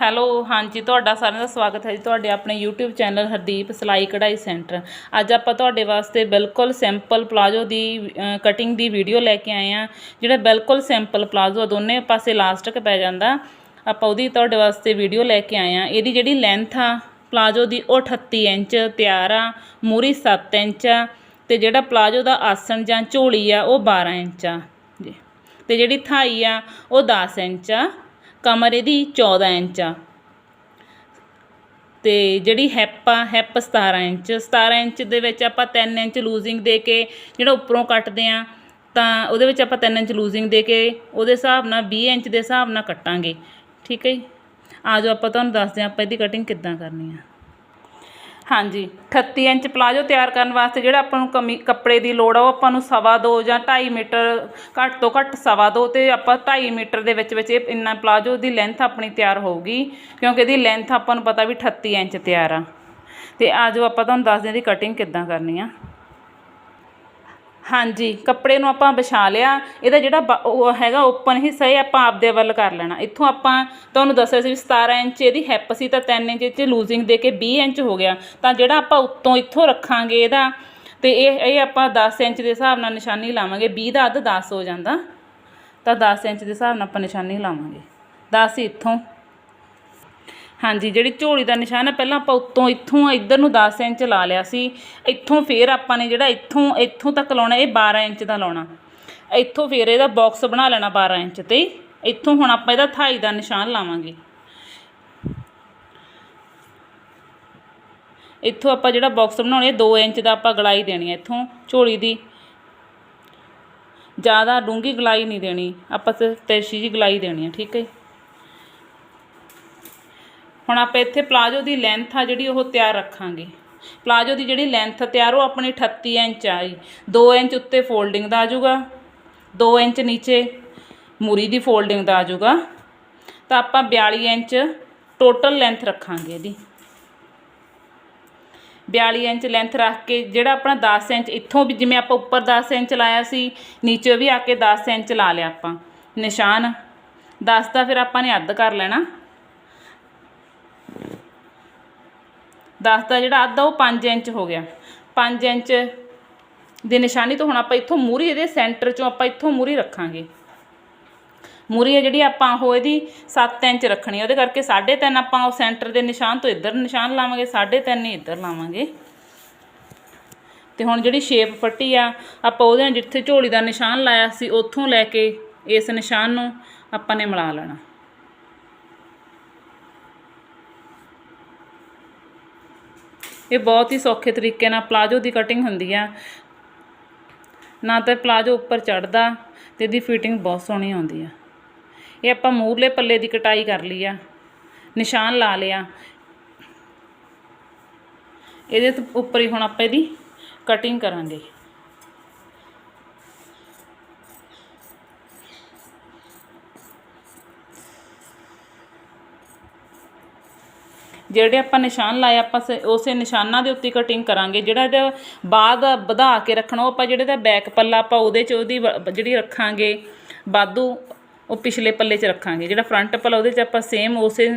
Hello, ਹਾਂਜੀ, ਤੁਹਾਡਾ ਸਾਰਿਆਂ ਦਾ ਸਵਾਗਤ ਹੈ ਜੀ ਤੁਹਾਡੇ ਆਪਣੇ YouTube ਚੈਨਲ ਹਰਦੀਪ ਸਿਲਾਈ ਕਢਾਈ ਸੈਂਟਰ। ਅੱਜ ਆਪਾਂ ਤੁਹਾਡੇ ਵਾਸਤੇ ਬਿਲਕੁਲ ਸਿੰਪਲ ਪਲਾਜੋ ਦੀ ਕਟਿੰਗ ਦੀ ਵੀਡੀਓ ਲੈ ਕੇ ਆਏ ਆ ਜਿਹੜਾ ਬਿਲਕੁਲ ਸਿੰਪਲ ਪਲਾਜੋ ਦੋਨੇ ਪਾਸੇ ਇਲਾਸਟਿਕ ਪੈ ਜਾਂਦਾ। ਆਪਾਂ ਉਹਦੀ ਤੁਹਾਡੇ ਵਾਸਤੇ ਵੀਡੀਓ ਲੈ ਕੇ ਆਏ ਆ ਇਹਦੀ ਜਿਹੜੀ ਲੈਂਥ ਆ, ਪਲਾਜੋ ਦੀ ਉਹ 38 ਇੰਚ, ਤਿਆਰ ਆ, ਮੂਰੀ 7 ਇੰਚ ਆ, ਤੇ ਜਿਹੜਾ ਪਲਾਜੋ ਦਾ ਆਸਣ ਜਾਂ ਝੋਲੀ ਆ, ਉਹ 12 ਇੰਚ ਆ। ਜੀ। ਤੇ ਜਿਹੜੀ ਥਾਈ ਆ, ਉਹ 10 ਇੰਚ ਆ। ਕਮਰ ਇਹਦੀ 14 ਇੰਚ। ਆ ਤੇ ਜਿਹੜੀ ਹੈਪ ਆ, ਹੈਪ 17 ਇੰਚ। 17 ਇੰਚ ਦੇ ਵਿੱਚ ਆਪਾਂ 3 ਇੰਚ ਲੂਜ਼ਿੰਗ ਦੇ ਕੇ ਜਿਹੜਾ ਉੱਪਰੋਂ ਕੱਟਦੇ ਆ, ਤਾਂ ਉਹਦੇ ਵਿੱਚ ਆਪਾਂ 3 ਇੰਚ ਲੂਜ਼ਿੰਗ ਦੇ ਕੇ ਉਹਦੇ ਹਿਸਾਬ ਨਾਲ 20 ਇੰਚ ਦੇ ਹਿਸਾਬ ਨਾਲ ਕੱਟਾਂਗੇ। ਠੀਕ ਹੈ ਜੀ? ਆ ਜਾਓ, ਆਪਾਂ ਤੁਹਾਨੂੰ ਦੱਸਦੇ ਹਾਂ ਆਪਾਂ ਇਹਦੀ ਕਟਿੰਗ ਕਿੱਦਾਂ ਕਰਨੀ ਆ। ਹਾਂਜੀ। 38 ਇੰਚ ਪਲਾਜੋ ਤਿਆਰ ਕਰਨ ਵਾਸਤੇ ਜਿਹੜਾ ਆਪਾਂ ਨੂੰ ਕਮੀ ਕੱਪੜੇ ਦੀ ਲੋੜ ਆ, ਉਹ ਆਪਾਂ ਨੂੰ ਸਵਾ ਦੋ ਜਾਂ 2.5 ਮੀਟਰ, ਘੱਟ ਤੋਂ ਘੱਟ ਸਵਾ ਦੋ ਤੇ ਆਪਾਂ 2.5 ਮੀਟਰ ਦੇ ਵਿੱਚ ਵਿੱਚ ਇਹ ਇੰਨਾ ਪਲਾਜੋ ਦੀ ਲੈਂਥ ਆਪਣੀ ਤਿਆਰ ਹੋਊਗੀ, ਕਿਉਂਕਿ ਇਹਦੀ ਲੈਂਥ ਆਪਾਂ ਨੂੰ ਪਤਾ ਵੀ 38 ਇੰਚ ਤਿਆਰ ਆ। ਤੇ ਆ ਜਾਓ ਆਪਾਂ ਤੁਹਾਨੂੰ ਦੱਸਦੇ ਹਾਂ ਇਹਦੀ ਕਟਿੰਗ ਕਿੱਦਾਂ ਕਰਨੀ ਆ। ਹਾਂਜੀ, ਕੱਪੜੇ ਨੂੰ ਆਪਾਂ ਵਿਛਾ ਲਿਆ, ਇਹਦਾ ਜਿਹੜਾ ਬ- ਉਹ ਹੈਗਾ ਓਪਨ ਹਿੱਸਾ, ਇਹ ਆਪਾਂ ਆਪਦੇ ਵੱਲ ਕਰ ਲੈਣਾ। ਇੱਥੋਂ ਆਪਾਂ ਤੁਹਾਨੂੰ ਦੱਸਿਆ ਸੀ ਵੀ 17 ਇੰਚ ਇਹਦੀ ਹੈਪ ਸੀ ਤਾਂ 3 ਇੰਚ ਚ ਲੂਜ਼ਿੰਗ ਦੇ ਕੇ 20 ਇੰਚ ਹੋ ਗਿਆ। ਤਾਂ ਜਿਹੜਾ ਆਪਾਂ ਉੱਤੋਂ ਇੱਥੋਂ ਰੱਖਾਂਗੇ ਇਹਦਾ, ਤੇ ਇਹ ਇਹ ਆਪਾਂ 10 ਇੰਚ ਦੇ ਹਿਸਾਬ ਨਾਲ ਨਿਸ਼ਾਨੀ ਲਾਵਾਂਗੇ। 20 ਦਾ ਅੱਧ 10 ਹੋ ਜਾਂਦਾ। ਤਾਂ 10 ਇੰਚ ਦੇ ਹਿਸਾਬ ਨਾਲ ਆਪਾਂ ਨਿਸ਼ਾਨੀ ਲਾਵਾਂਗੇ। 10 ਇੱਥੋਂ। ਹਾਂਜੀ, ਜਿਹੜੀ ਝੋਲੀ ਦਾ ਨਿਸ਼ਾਨ ਹੈ ਪਹਿਲਾਂ ਆਪਾਂ ਉੱਤੋਂ ਇੱਥੋਂ ਇੱਧਰ ਨੂੰ 10 ਇੰਚ ਲਾ ਲਿਆ ਸੀ। ਇੱਥੋਂ ਫੇਰ ਆਪਾਂ ਨੇ ਜਿਹੜਾ ਇੱਥੋਂ ਇੱਥੋਂ ਤੱਕ ਲਾਉਣਾ, ਇਹ 12 ਇੰਚ ਦਾ ਲਾਉਣਾ। ਇੱਥੋਂ ਫੇਰ ਇਹਦਾ ਬਾਕਸ ਬਣਾ ਲੈਣਾ 12 ਇੰਚ ਤੇ। ਇੱਥੋਂ ਹੁਣ ਆਪਾਂ ਇਹਦਾ ਥਾਈ ਦਾ ਨਿਸ਼ਾਨ ਲਾਵਾਂਗੇ। ਇੱਥੋਂ ਆਪਾਂ ਜਿਹੜਾ ਬਾਕਸ ਬਣਾਉਣੇ 2 ਇੰਚ ਦਾ ਆਪਾਂ ਗਲਾਈ ਦੇਣੀ ਹੈ ਇੱਥੋਂ ਝੋਲੀ ਦੀ। ਜ਼ਿਆਦਾ ਡੂੰਗੀ ਗਲਾਈ ਨਹੀਂ ਦੇਣੀ। ਆਪਾਂ ਸਿਰਫ ਤੇਰਛੀ ਜੀ ਗਲਾਈ ਦੇਣੀ ਹੈ ਠੀਕ ਹੈ ਜੀ। ਹੁਣ ਆਪਾਂ ਇੱਥੇ ਪਲਾਜੋ ਦੀ ਲੈਂਥ ਆ ਜਿਹੜੀ ਉਹ ਤਿਆਰ ਰੱਖਾਂਗੇ। ਪਲਾਜੋ ਦੀ ਜਿਹੜੀ ਲੈਂਥ ਤਿਆਰ, ਉਹ ਆਪਣੀ 38 ਇੰਚ ਆਈ 2 ਇੰਚ ਉੱਤੇ ਫੋਲਡਿੰਗ ਦਾ ਆ ਜਾਊਗਾ 2 ਇੰਚ ਨੀਚੇ ਮੂਰੀ ਦੀ ਫੋਲਡਿੰਗ ਦਾ ਆ ਜਾਊਗਾ। ਤਾਂ ਆਪਾਂ 42 ਇੰਚ ਟੋਟਲ ਲੈਂਥ ਰੱਖਾਂਗੇ ਇਹਦੀ। 42 ਇੰਚ ਲੈਂਥ ਰੱਖ ਕੇ ਜਿਹੜਾ ਆਪਣਾ 10 ਇੰਚ, ਇੱਥੋਂ ਵੀ ਜਿਵੇਂ ਆਪਾਂ ਉੱਪਰ 10 ਇੰਚ ਲਾਇਆ ਸੀ, ਨੀਚੇ ਵੀ ਆ ਕੇ 10 ਇੰਚ ਲਾ ਲਿਆ ਆਪਾਂ। ਨਿਸ਼ਾਨ 10 ਦਾ ਫਿਰ ਆਪਾਂ ਨੇ ਅੱਧ ਕਰ ਲੈਣਾ। 10 ਦਾ ਜਿਹੜਾ ਅੱਧ ਆ ਉਹ 5 ਇੰਚ ਹੋ ਗਿਆ। 5 ਇੰਚ ਦੀ ਨਿਸ਼ਾਨੀ ਤੋਂ ਹੁਣ ਆਪਾਂ ਇੱਥੋਂ ਮੂਰੀ ਇਹਦੇ ਸੈਂਟਰ ਚੋਂ ਆਪਾਂ ਇੱਥੋਂ ਮੂਰੀ ਰੱਖਾਂਗੇ। ਮੂਰੀ ਹੈ ਜਿਹੜੀ ਆਪਾਂ ਉਹ ਇਹਦੀ 7 ਇੰਚ ਰੱਖਣੀ ਉਹਦੇ ਕਰਕੇ 3.5 ਆਪਾਂ ਉਹ ਸੈਂਟਰ ਦੇ ਨਿਸ਼ਾਨ ਤੋਂ ਇੱਧਰ ਨਿਸ਼ਾਨ ਲਾਵਾਂਗੇ 3.5 ਹੀ ਇੱਧਰ ਲਾਵਾਂਗੇ। ਤੇ ਹੁਣ ਜਿਹੜੀ ਸ਼ੇਪ ਫੱਟੀ ਆ, ਆਪਾਂ ਉਹਦੇ ਨਾਲ ਜਿੱਥੇ ਝੋਲੀ ਦਾ ਨਿਸ਼ਾਨ ਲਾਇਆ ਸੀ, ਉੱਥੋਂ ਲੈ ਕੇ ਇਸ ਨਿਸ਼ਾਨ ਨੂੰ ਆਪਾਂ ਨੇ ਮਿਲਾ ਲੈਣਾ। ਇਹ ਬਹੁਤ ਹੀ ਸੌਖੇ ਤਰੀਕੇ ਨਾਲ ਪਲਾਜੋ ਦੀ ਕਟਿੰਗ ਹੁੰਦੀ ਆ। ਨਾ ਤਾਂ ਪਲਾਜੋ ਉੱਪਰ ਚੜਦਾ ਤੇ ਇਹਦੀ ਫਿਟਿੰਗ ਬਹੁਤ ਸੋਹਣੀ ਆਉਂਦੀ ਆ। ਇਹ ਆਪਾਂ ਮੂਰਲੇ ਪੱਲੇ ਦੀ ਕਟਾਈ ਕਰ ਲਈ ਆ। ਨਿਸ਼ਾਨ ਲਾ ਲਿਆ। ਇਹਦੇ ਉੱਪਰ ਹੀ ਹੁਣ ਆਪਾਂ ਇਹਦੀ ਕਟਿੰਗ ਕਰਾਂਗੇ। ਜਿਹੜੇ ਆਪਾਂ ਨਿਸ਼ਾਨ ਲਾਏ, ਆਪਾਂ ਸ- ਉਸੇ ਨਿਸ਼ਾਨਾਂ ਦੇ ਉੱਤੇ ਕਟਿੰਗ ਕਰਾਂਗੇ। ਜਿਹੜਾ ਇਹਦਾ ਬਾਅਦ ਵਧਾ ਕੇ ਰੱਖਣਾ, ਉਹ ਆਪਾਂ ਜਿਹੜੇ ਦਾ ਬੈਕ ਪੱਲਾ ਆਪਾਂ ਉਹਦੇ 'ਚ ਉਹਦੀ ਵ- ਜਿਹੜੀ ਰੱਖਾਂਗੇ ਬਾਦੂ ਉਹ ਪਿਛਲੇ ਪੱਲੇ 'ਚ ਰੱਖਾਂਗੇ। ਜਿਹੜਾ ਫਰੰਟ ਪੱਲਾ ਉਹਦੇ 'ਚ ਆਪਾਂ ਸੇਮ ਉਸੇ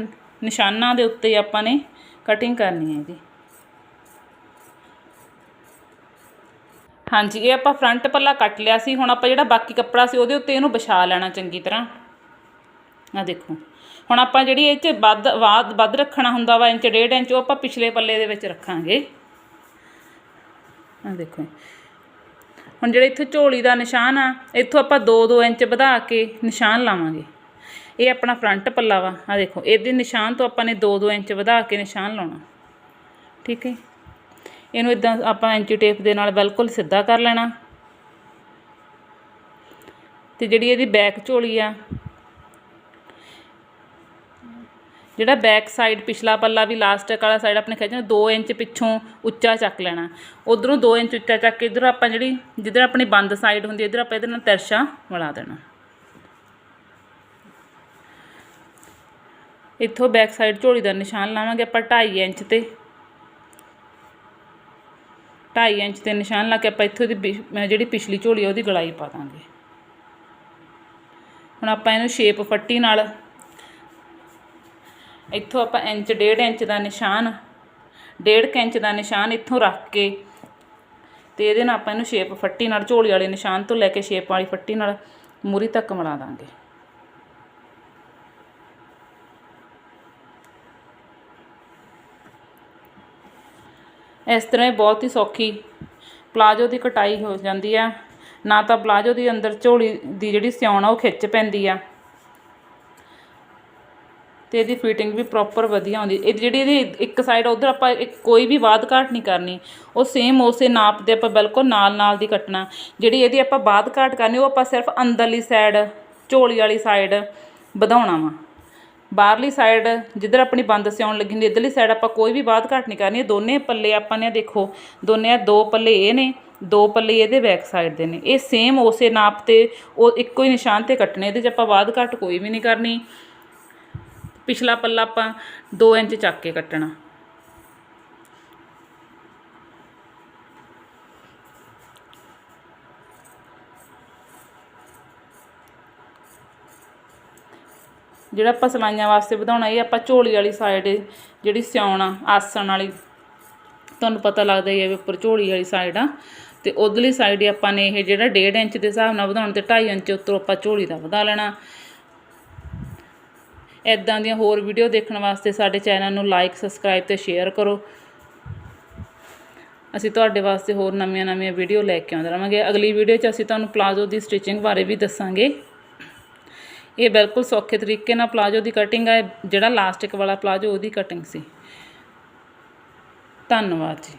ਨਿਸ਼ਾਨਾਂ ਦੇ ਉੱਤੇ ਆਪਾਂ ਨੇ ਕਟਿੰਗ ਕਰਨੀ ਹੈ ਜੀ। ਹਾਂਜੀ, ਇਹ ਆਪਾਂ ਫਰੰਟ ਪੱਲਾ ਕੱਟ ਲਿਆ ਸੀ, ਹੁਣ ਆਪਾਂ ਜਿਹੜਾ ਬਾਕੀ ਕੱਪੜਾ ਸੀ ਉਹਦੇ ਉੱਤੇ ਇਹਨੂੰ ਵਿਛਾ ਲੈਣਾ ਚੰਗੀ ਤਰ੍ਹਾਂ। ਆ ਦੇਖੋ। ਹੁਣ ਆਪਾਂ ਜਿਹੜੀ ਇਹ 'ਚ ਵੱਧ, ਵਾਧ, ਵੱਧ ਰੱਖਣਾ ਹੁੰਦਾ ਵਾ ਇੰਚ, ਡੇਢ ਇੰਚ, ਉਹ ਆਪਾਂ ਪਿਛਲੇ ਪੱਲੇ ਦੇ ਵਿੱਚ ਰੱਖਾਂਗੇ। ਆ ਦੇਖੋ। ਹੁਣ ਜਿਹੜੇ ਇੱਥੇ ਝੋਲੀ ਦਾ ਨਿਸ਼ਾਨ ਆ, ਇੱਥੋਂ ਆਪਾਂ 2-2 ਇੰਚ ਵਧਾ ਕੇ ਨਿਸ਼ਾਨ ਲਾਵਾਂਗੇ। ਇਹ ਆਪਣਾ ਫਰੰਟ ਪੱਲਾ ਵਾ। ਆ ਦੇਖੋ, ਇਹਦੇ ਨਿਸ਼ਾਨ ਤੋਂ ਆਪਾਂ ਨੇ 2-2 ਇੰਚ ਵਧਾ ਕੇ ਨਿਸ਼ਾਨ ਲਾਉਣਾ। ਠੀਕ ਹੈ? ਇਹਨੂੰ ਇਦਾਂ ਆਪਾਂ ਇੰਚੀ ਟੇਪ ਦੇ ਨਾਲ ਬਿਲਕੁਲ ਸਿੱਧਾ ਕਰ ਲੈਣਾ। ਤੇ ਜਿਹੜੀ ਇਹਦੀ ਬੈਕ ਝੋਲੀ ਆ ਜਿਹੜਾ ਬੈਕ ਸਾਈਡ ਪਿਛਲਾ ਪੱਲਾ ਵੀ ਲਾਸਟਿਕ ਵਾਲਾ ਸਾਈਡ ਆਪਣੇ ਖਿੱਚਣਾ 2 ਇੰਚ ਪਿੱਛੋਂ ਉੱਚਾ ਚੱਕ ਲੈਣਾ। ਉਧਰੋਂ 2 ਇੰਚ ਉੱਚਾ ਚੱਕ ਕੇ ਇਧਰ ਆਪਾਂ ਜਿਹੜੀ, ਜਿੱਧਰ ਆਪਣੀ ਬੰਦ ਸਾਈਡ ਹੁੰਦੀ ਇਧਰ ਆਪਾਂ ਇਹਦੇ ਨਾਲ ਤਿਰਛਾ ਮਿਲਾ ਦੇਣਾ। ਇੱਥੋਂ ਬੈਕ ਸਾਈਡ ਝੋਲੀ ਦਾ ਨਿਸ਼ਾਨ ਲਾਵਾਂਗੇ ਆਪਾਂ 2.5 ਇੰਚ ਤੇ। 2.5 ਇੰਚ ਤੇ ਨਿਸ਼ਾਨ ਲਾ ਕੇ ਆਪਾਂ ਇੱਥੋਂ ਦੀ ਪਿਛ- ਜਿਹੜੀ ਪਿਛਲੀ ਝੋਲੀ ਆ, ਉਹਦੀ ਗਲਾਈ ਪਾ ਦਾਂਗੇ। ਹੁਣ ਆਪਾਂ ਇਹਨੂੰ ਸ਼ੇਪ ਫੱਟੀ ਨਾਲ ਇੱਥੋਂ ਆਪਾਂ ਇੰਚ, ਡੇਢ ਇੰਚ ਦਾ ਨਿਸ਼ਾਨ, ਡੇਢ ਕੁ ਇੰਚ ਦਾ ਨਿਸ਼ਾਨ ਇੱਥੋਂ ਰੱਖ ਕੇ ਤੇ ਇਹਦੇ ਨਾਲ ਆਪਾਂ ਇਹਨੂੰ ਸ਼ੇਪ ਫੱਟੀ ਨਾਲ, ਝੋਲੀ ਵਾਲੇ ਨਿਸ਼ਾਨ ਤੋਂ ਲੈ ਕੇ ਸ਼ੇਪ ਵਾਲੀ ਫੱਟੀ ਨਾਲ ਮੂਰੀ ਤੱਕ ਮਿਲਾ ਦਾਂਗੇ। ਇਸ ਤਰ੍ਹਾਂ ਇਹ ਬਹੁਤ ਹੀ ਸੌਖੀ ਪਲਾਜੋ ਦੀ ਕਟਾਈ ਹੋ ਜਾਂਦੀ ਆ। ਨਾ ਤਾਂ ਪਲਾਜੋ ਦੀ ਅੰਦਰ ਝੋਲੀ ਦੀ ਜਿਹੜੀ ਸਿਉਣ ਆ, ਉਹ ਖਿੱਚ ਪੈਂਦੀ ਆ। ਤੇ ਇਹਦੀ ਫਿਟਿੰਗ ਵੀ ਪ੍ਰੋਪਰ ਵਧੀਆ ਆਉਂਦੀ ਇਹ ਜਿਹੜੀ ਇਹਦੀ ਇੱਕ ਸਾਈਡ ਉਧਰ ਆਪਾਂ ਇੱਕ ਕੋਈ ਵੀ ਬਾਦ ਘਾਟ ਨਹੀਂ ਕਰਨੀ। ਉਹ ਸੇਮ ਉਸੇ ਨਾਪ ਦੇ ਆਪਾਂ ਬਿਲਕੁਲ ਨਾਲ ਨਾਲ ਦੀ ਕੱਟਣਾ। ਜਿਹੜੀ ਇਹਦੀ ਆਪਾਂ ਬਾਦ ਘਾਟ ਕਰਨੀ, ਉਹ ਆਪਾਂ ਸਿਰਫ ਅੰਦਰਲੀ ਸਾਈਡ ਝੋਲੀ ਵਾਲੀ ਸਾਈਡ ਵਧਾਉਣਾ ਵਾ। ਬਾਹਰਲੀ ਸਾਈਡ ਜਿੱਧਰ ਆਪਣੀ ਬੰਦ ਸਿਉਣ ਲੱਗੀ ਹੁੰਦੀ, ਇਧਰਲੀ ਸਾਈਡ ਆਪਾਂ ਕੋਈ ਵੀ ਬਾਦ ਘਾਟ ਨਹੀਂ ਕਰਨੀ। ਇਹ ਦੋਨੇ ਪੱਲੇ ਆਪਾਂ ਨੇ ਦੇਖੋ, ਦੋਨੇ ਆਹ ਦੋ ਪੱਲੇ ਇਹ ਨੇ, ਦੋ ਪੱਲੇ ਇਹਦੇ ਬੈਕ ਸਾਈਡ ਦੇ ਨੇ। ਇਹ ਸੇਮ ਉਸੇ ਨਾਪ ਤੇ ਉਹ ਇੱਕੋ ਹੀ ਨਿਸ਼ਾਨ ਤੇ ਕੱਟਣੇ, ਇਹਦੇ 'ਚ ਆਪਾਂ ਬਾਦ ਘਾਟ ਕੋਈ ਵੀ ਨਹੀਂ ਕਰਨੀ। ਪਿਛਲਾ ਪੱਲਾ ਆਪਾਂ 2 ਇੰਚ ਚੱਕ ਕੇ ਕੱਟਣਾ। ਜਿਹੜਾ ਆਪਾਂ ਸਲਾਈਆਂ ਵਾਸਤੇ ਵਧਾਉਣਾ, ਇਹ ਆਪਾਂ ਝੋਲੀ ਵਾਲੀ ਸਾਈਡ ਜਿਹੜੀ ਸਿਉਣ ਆ ਆਸਣ ਵਾਲੀ, ਤੁਹਾਨੂੰ ਪਤਾ ਲੱਗਦਾ ਹੀ ਹੈ ਵੀ ਉੱਪਰ ਝੋਲੀ ਵਾਲੀ ਸਾਈਡ ਆ। ਤੇ ਉਧਰਲੀ ਸਾਈਡ ਆਪਾਂ ਨੇ ਇਹ ਜਿਹੜਾ 1.5 ਇੰਚ ਦੇ ਹਿਸਾਬ ਨਾਲ ਵਧਾਉਣ ਤੇ 2.5 ਇੰਚ ਉੱਤੋਂ ਆਪਾਂ ਝੋਲੀ ਦਾ ਵਧਾ ਲੈਣਾ। ਇਦਾਂ ਦੀਆਂ ਹੋਰ ਵੀਡੀਓ ਦੇਖਣ ਵਾਸਤੇ ਸਾਡੇ ਚੈਨਲ ਨੂੰ ਲਾਈਕ ਸਬਸਕ੍ਰਾਈਬ ਤੇ ਸ਼ੇਅਰ ਕਰੋ। ਅਸੀਂ ਤੁਹਾਡੇ ਵਾਸਤੇ ਹੋਰ ਨਵੀਆਂ-ਨਵੀਆਂ ਵੀਡੀਓ ਲੈ ਕੇ ਆਉਂਦੇ ਰਹਾਂਗੇ ਅਗਲੀ ਵੀਡੀਓ 'ਚ ਅਸੀਂ ਤੁਹਾਨੂੰ ਪਲਾਜ਼ੋ ਦੀ ਸਟਿਚਿੰਗ ਬਾਰੇ ਵੀ ਦੱਸਾਂਗੇ। ਇਹ ਬਿਲਕੁਲ ਸੌਖੇ ਤਰੀਕੇ ਨਾਲ ਪਲਾਜ਼ੋ ਦੀ ਕਟਿੰਗ ਹੈ ਜਿਹੜਾ ਲਾਸਟਿਕ ਵਾਲਾ ਪਲਾਜ਼ੋ ਉਹਦੀ ਕਟਿੰਗ ਸੀ। ਧੰਨਵਾਦ ਜੀ।